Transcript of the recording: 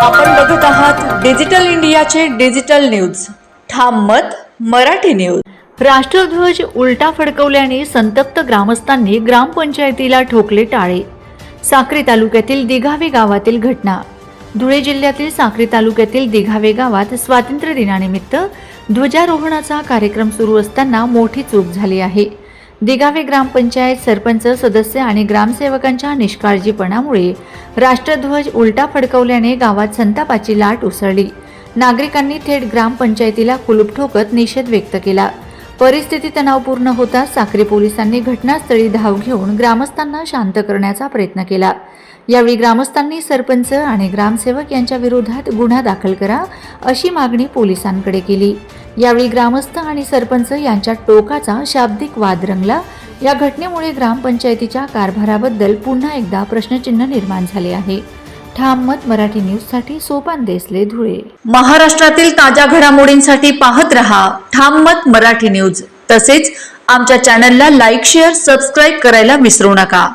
आपण बघत आहात डिजिटल इंडियाचे डिजिटल न्यूज. ठाम मत मराठी न्यूज. राष्ट्रध्वज उलटा फडकवल्याने संतप्त ग्रामस्थांनी ग्रामपंचायतीला ठोकले टाळे. साक्री तालुक्यातील दिघावे गावातील घटना. धुळे जिल्ह्यातील साक्री तालुक्यातील दिघावे गावात स्वातंत्र्य दिनानिमित्त ध्वजारोहणाचा कार्यक्रम सुरू असताना मोठी चूक झाली आहे. दिघावे ग्रामपंचायत सरपंच सदस्य आणि ग्रामसेवकांच्या निष्काळजीपणामुळे राष्ट्रध्वज उलटा फडकवल्याने गावात संतापाची लाट उसळली. नागरिकांनी थेट ग्रामपंचायतीला कुलूप ठोकत निषेध व्यक्त केला. परिस्थिती तणावपूर्ण होता साक्री पोलिसांनी घटनास्थळी धाव घेऊन ग्रामस्थांना शांत करण्याचा प्रयत्न केला. यावेळी ग्रामस्थांनी सरपंच आणि ग्रामसेवक यांच्या विरोधात गुन्हा दाखल करा अशी मागणी पोलिसांकडे केली. यावेळी ग्रामस्थ आणि सरपंच यांच्या टोकाचा शाब्दिक वाद रंगला. या घटनेमुळे ग्रामपंचायतीच्या कारभाराबद्दल पुन्हा एकदा प्रश्नचिन्ह निर्माण झाले आहे. ठाम मत मराठी न्यूजसाठी सोपान देसले धुळे. महाराष्ट्रातील ताज्या घडामोडींसाठी पाहत रहा ठाम मत मराठी न्यूज. तसेच आमच्या चॅनलला लाईक शेअर सबस्क्राईब करायला विसरू नका.